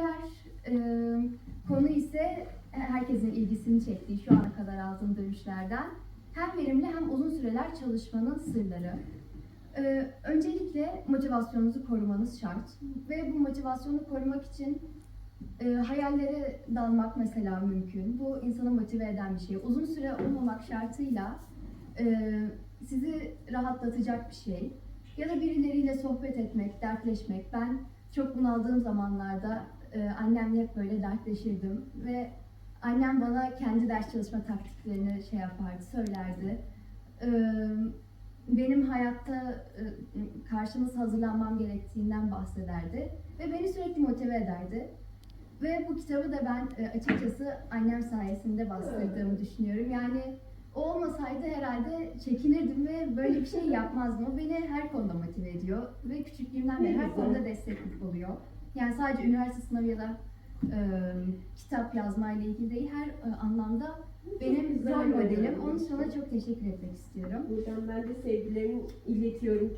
diğer e, konu ise herkesin ilgisini çektiği şu ana kadar aldığım dönüşlerden hem verimli hem uzun süreler çalışmanın sırları. Ee, öncelikle motivasyonunuzu korumanız şart ve bu motivasyonu korumak için e, hayallere dalmak mesela mümkün. Bu insanı motive eden bir şey. Uzun süre olmamak şartıyla e, sizi rahatlatacak bir şey. Ya da birileriyle sohbet etmek, dertleşmek. Ben çok bunaldığım zamanlarda e, annemle hep böyle dertleşirdim ve annem bana kendi ders çalışma taktiklerini şey yapardı, söylerdi. Ee, benim hayatta e, karşımız hazırlanmam gerektiğinden bahsederdi ve beni sürekli motive ederdi. Ve bu kitabı da ben e, açıkçası annem sayesinde bastırdığımı düşünüyorum. Yani o olmasaydı herhalde çekinirdim ve böyle bir şey yapmazdım. O beni her konuda motive ediyor ve küçüklüğümden beri her konuda desteklik oluyor. Yani sadece üniversite sınavı ya da e, kitap yazmayla ilgili değil, her e, anlamda benim rol modelim. Onun için ona çok teşekkür etmek istiyorum. Buradan ben de sevgilerimi iletiyorum.